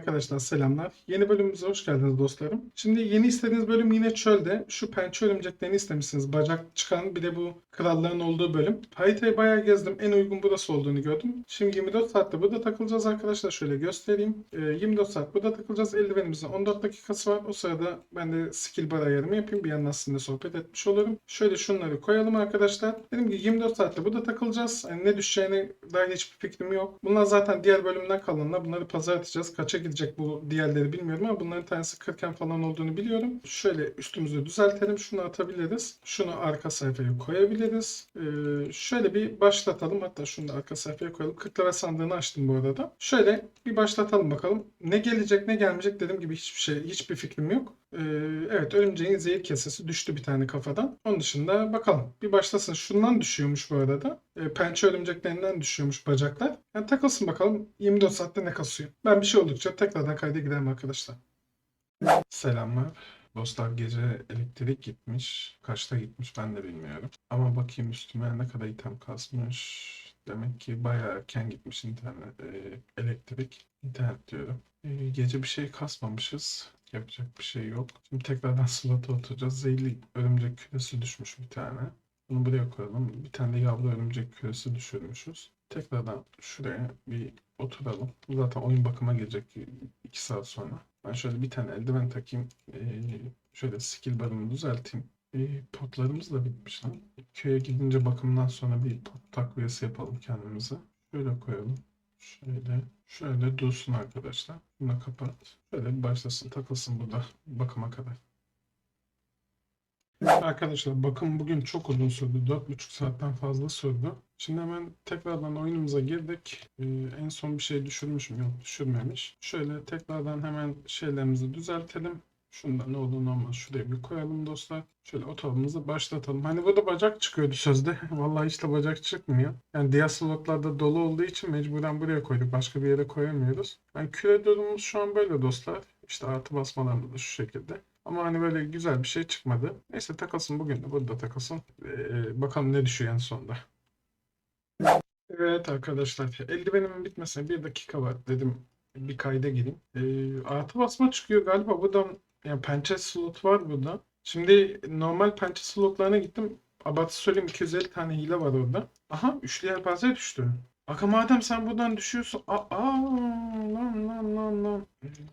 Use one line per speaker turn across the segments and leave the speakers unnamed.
Arkadaşlar selamlar. Yeni bölümümüze hoş geldiniz dostlarım. Şimdi yeni istediğiniz bölüm yine çölde. Şu pençe örümceklerini istemişsiniz. Bacak çıkan bir de bu kralların olduğu bölüm. Haritayı bayağı gezdim. En uygun burası olduğunu gördüm. Şimdi 24 saatte burada takılacağız arkadaşlar. Şöyle göstereyim. Ee, 24 saat burada takılacağız. Eldivenimizin 14 dakikası var. O sırada ben de skill bar ayarımı yapayım. Bir yandan sizinle sohbet etmiş olurum. Şöyle şunları koyalım arkadaşlar. Dedim ki 24 saatte burada takılacağız. Hani ne düşeceğine dair hiçbir fikrim yok. Bunlar zaten diğer bölümden kalanlar. Bunları pazar atacağız. Kaça gidecek bu diğerleri bilmiyorum ama bunların tanesi 40'en falan olduğunu biliyorum. Şöyle üstümüzü düzeltelim. Şunu atabiliriz. Şunu arka sayfaya koyabiliriz. Ee, şöyle bir başlatalım. Hatta şunu da arka sayfaya koyalım. 40 lira sandığını açtım bu arada. Şöyle bir başlatalım bakalım. Ne gelecek ne gelmeyecek dediğim gibi hiçbir şey, hiçbir fikrim yok. Evet örümceğin zehir kesesi düştü bir tane kafadan. Onun dışında bakalım. Bir başlasın. Şundan düşüyormuş bu arada. Pençe örümceklerinden düşüyormuş bacaklar. Yani takılsın bakalım 24 saatte ne kasıyor. Ben bir şey oldukça tekrardan kayda giderim arkadaşlar. Selamlar. Dostlar gece elektrik gitmiş. Kaçta gitmiş ben de bilmiyorum. Ama bakayım üstüme ne kadar item kasmış. Demek ki bayağı erken gitmiş internet, e, elektrik. İnternet diyorum. E, gece bir şey kasmamışız. Yapacak bir şey yok. Şimdi tekrardan slota oturacağız. Zehirli örümcek küresi düşmüş bir tane. Bunu buraya koyalım. Bir tane de yavru örümcek küresi düşürmüşüz. Tekrardan şuraya bir oturalım. Zaten oyun bakıma gelecek 2 saat sonra. Ben şöyle bir tane eldiven takayım. Ee, şöyle skill barımı düzelteyim. Ee, potlarımız da bitmiş lan. Köye gidince bakımdan sonra bir pot takviyesi yapalım kendimize. Şöyle koyalım. Şöyle. Şöyle dursun arkadaşlar. Bunu kapat. Şöyle başlasın takılsın burada bakıma kadar. Arkadaşlar bakım bugün çok uzun sürdü. 4,5 saatten fazla sürdü. Şimdi hemen tekrardan oyunumuza girdik. Ee, en son bir şey düşürmüşüm. Yok düşürmemiş. Şöyle tekrardan hemen şeylerimizi düzeltelim. Şunda ne olur ne olmaz. Şuraya bir koyalım dostlar. Şöyle oturumumuzu başlatalım. Hani burada bacak çıkıyordu sözde. Vallahi hiç de bacak çıkmıyor. Yani diğer slotlarda dolu olduğu için mecburen buraya koyduk. Başka bir yere koyamıyoruz. Yani küre durumumuz şu an böyle dostlar. İşte artı basmalarında da şu şekilde. Ama hani böyle güzel bir şey çıkmadı. Neyse takılsın bugün de burada takılsın. Ee, bakalım ne düşüyor en sonunda. Evet arkadaşlar eldivenimin bitmesine bir dakika var dedim bir kayda gireyim. Ee, artı basma çıkıyor galiba buradan yani pençe slot var burada. Şimdi normal pençe slotlarına gittim. Abartı söyleyeyim 250 tane hile var orada. Aha üçlü yelpaze düştü. Aga madem sen buradan düşüyorsun. Aa, lan lan lan lan.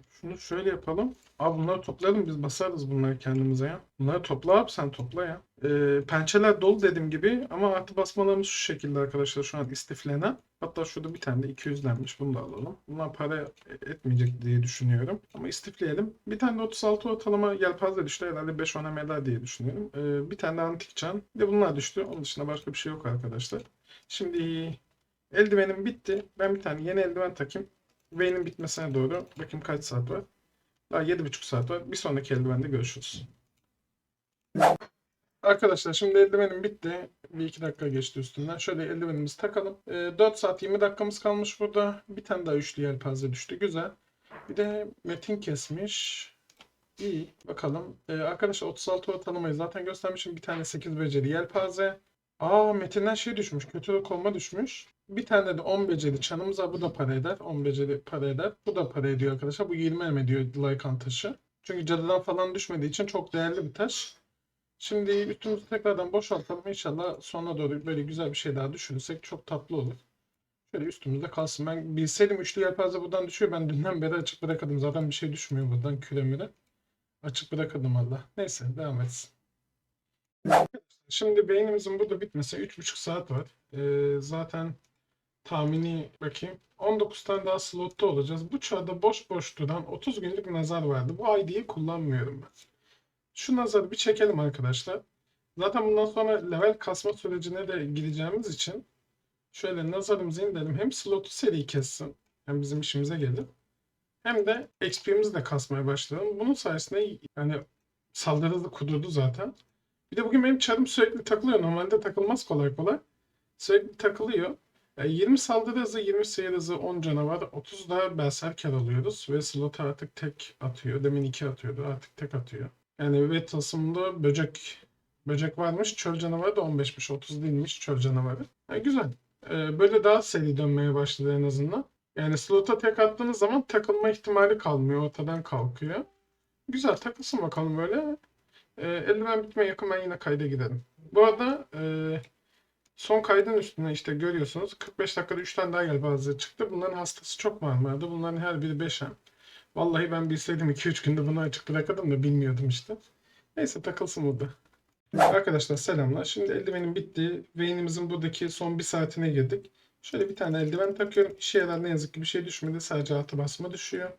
Şunu şöyle yapalım. Abi bunları toplayalım biz basarız bunları kendimize ya. Bunları topla abi sen topla ya. Ee, pençeler dolu dediğim gibi ama artı basmalarımız şu şekilde arkadaşlar şu an istiflenen. Hatta şurada bir tane de 200'lenmiş bunu da alalım. Bunlar para etmeyecek diye düşünüyorum. Ama istifleyelim. Bir tane de 36 ortalama yelpaze düştü herhalde 5-10 ml diye düşünüyorum. Ee, bir tane de antik çan. Bir de bunlar düştü. Onun dışında başka bir şey yok arkadaşlar. Şimdi eldivenim bitti. Ben bir tane yeni eldiven takayım. Vayne'in bitmesine doğru. Bakayım kaç saat var. Daha 7,5 saat var. Bir sonraki eldivende görüşürüz. Arkadaşlar şimdi eldivenim bitti. Bir iki dakika geçti üstünden. Şöyle eldivenimizi takalım. Ee, 4 saat 20 dakikamız kalmış burada. Bir tane daha üçlü yelpaze düştü. Güzel. Bir de metin kesmiş. İyi. Bakalım. Ee, arkadaşlar 36 ortalamayı zaten göstermişim. Bir tane 8 beceri yelpaze. Aa metinden şey düşmüş. Kötülük olma düşmüş. Bir tane de 10 beceri çanımız var. Bu da para eder. 10 beceri para eder. Bu da para ediyor arkadaşlar. Bu 20 em ediyor Lycan taşı. Çünkü cadıdan falan düşmediği için çok değerli bir taş. Şimdi üstümüzü tekrardan boşaltalım. İnşallah sonuna doğru böyle güzel bir şey daha düşünürsek çok tatlı olur. Şöyle üstümüzde kalsın. Ben bilseydim üçlü yelpaze buradan düşüyor. Ben dünden beri açık bırakırdım. Zaten bir şey düşmüyor buradan küremire. Açık bırakırdım Allah. Neyse devam etsin. Şimdi beynimizin burada bitmesi 3,5 saat var. Ee, zaten tahmini bakayım. 19 tane daha slotta olacağız. Bu çağda boş boş duran 30 günlük nazar vardı. Bu ID'yi kullanmıyorum ben. Şu nazarı bir çekelim arkadaşlar. Zaten bundan sonra level kasma sürecine de gireceğimiz için şöyle nazarımızı indirelim. Hem slotu seri kessin. Hem bizim işimize gelir. Hem de XP'mizi de kasmaya başlayalım. Bunun sayesinde yani saldırı hızı kudurdu zaten. Bir de bugün benim çarım sürekli takılıyor. Normalde takılmaz kolay kolay. Sürekli takılıyor. Yani 20 saldırı hızı, 20 seyir hızı, 10 canavar, 30 da berserker alıyoruz. Ve slot artık tek atıyor. Demin 2 atıyordu. Artık tek atıyor. Yani ve böcek böcek varmış. Çöl canavarı da 15'miş. 30 değilmiş çöl canavarı. Yani güzel. Ee, böyle daha seri dönmeye başladı en azından. Yani slota tek attığınız zaman takılma ihtimali kalmıyor. Ortadan kalkıyor. Güzel takılsın bakalım böyle. Ee, eldiven bitmeye yakın ben yine kayda giderim. Bu arada e, son kaydın üstüne işte görüyorsunuz 45 dakikada 3 tane daha hazır çıktı. Bunların hastası çok var vardı. Bunların her biri 5'em. Vallahi ben bilseydim 2-3 günde bunu açık bırakırdım da bilmiyordum işte. Neyse takılsın burada. Arkadaşlar selamlar. Şimdi eldivenin bitti. Vayne'imizin buradaki son bir saatine girdik. Şöyle bir tane eldiven takıyorum. İşe yarar ne yazık ki bir şey düşmedi. Sadece altı basma düşüyor.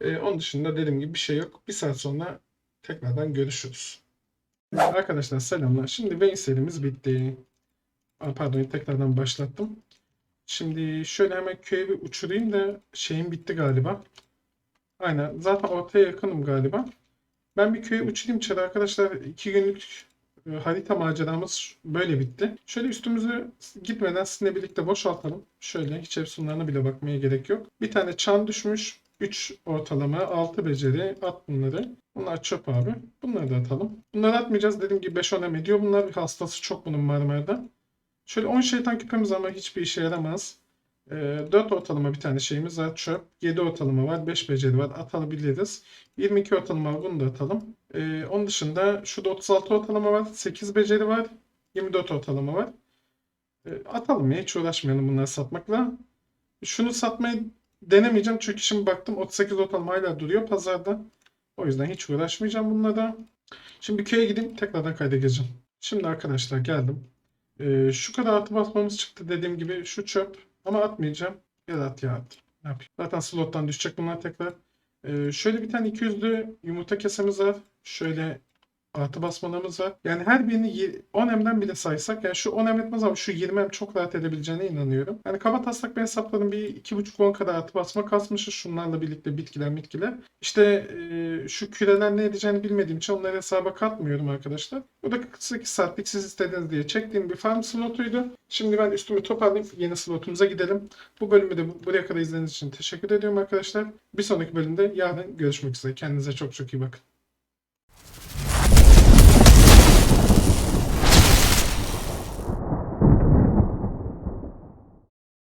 Ee, onun dışında dediğim gibi bir şey yok. Bir saat sonra tekrardan görüşürüz. Arkadaşlar selamlar. Şimdi Vayne serimiz bitti. Pardon tekrardan başlattım. Şimdi şöyle hemen köye bir uçurayım da şeyim bitti galiba. Aynen. Zaten ortaya yakınım galiba. Ben bir köye uçurayım içeri arkadaşlar. iki günlük e, harita maceramız böyle bitti. Şöyle üstümüzü gitmeden sizinle birlikte boşaltalım. Şöyle hiç efsunlarına bile bakmaya gerek yok. Bir tane çan düşmüş. 3 ortalama, 6 beceri. At bunları. Bunlar çöp abi. Bunları da atalım. Bunları atmayacağız. Dediğim gibi 5-10 em ediyor. Bunlar hastası çok bunun Marmara'da. Şöyle 10 şeytan küpemiz ama hiçbir işe yaramaz. Ee, 4 ortalama bir tane şeyimiz var. Çöp. 7 ortalama var. 5 beceri var. Atabiliriz. 22 ortalama var. Bunu da atalım. Ee, onun dışında şurada 36 ortalama var. 8 beceri var. 24 ortalama var. Ee, atalım ya. Hiç uğraşmayalım bunları satmakla. Şunu satmayı denemeyeceğim. Çünkü şimdi baktım 38 ortalama hala duruyor pazarda. O yüzden hiç uğraşmayacağım bunlara. Şimdi köye gideyim. Tekrardan kayda gireceğim. Şimdi arkadaşlar geldim. Ee, şu kadar atı basmamız çıktı dediğim gibi. Şu çöp. Ama atmayacağım. Ya at ya at. Ne yapayım? Zaten slottan düşecek bunlar tekrar. Ee, şöyle bir tane 200'lü yumurta kesemiz var. Şöyle artı basmalarımız var. Yani her birini yi- 10 emden bile saysak yani şu 10 em etmez ama şu 20 em çok rahat edebileceğine inanıyorum. Yani kaba taslak ben hesapladım bir 2,5-10 kadar artı basma kasmışız şunlarla birlikte bitkiler bitkiler. İşte e, şu küreler ne edeceğini bilmediğim için onları hesaba katmıyorum arkadaşlar. Bu da 48 saatlik siz istediniz diye çektiğim bir farm slotuydu. Şimdi ben üstümü toparlayıp yeni slotumuza gidelim. Bu bölümü de bu- buraya kadar izlediğiniz için teşekkür ediyorum arkadaşlar. Bir sonraki bölümde yarın görüşmek üzere. Kendinize çok çok iyi bakın.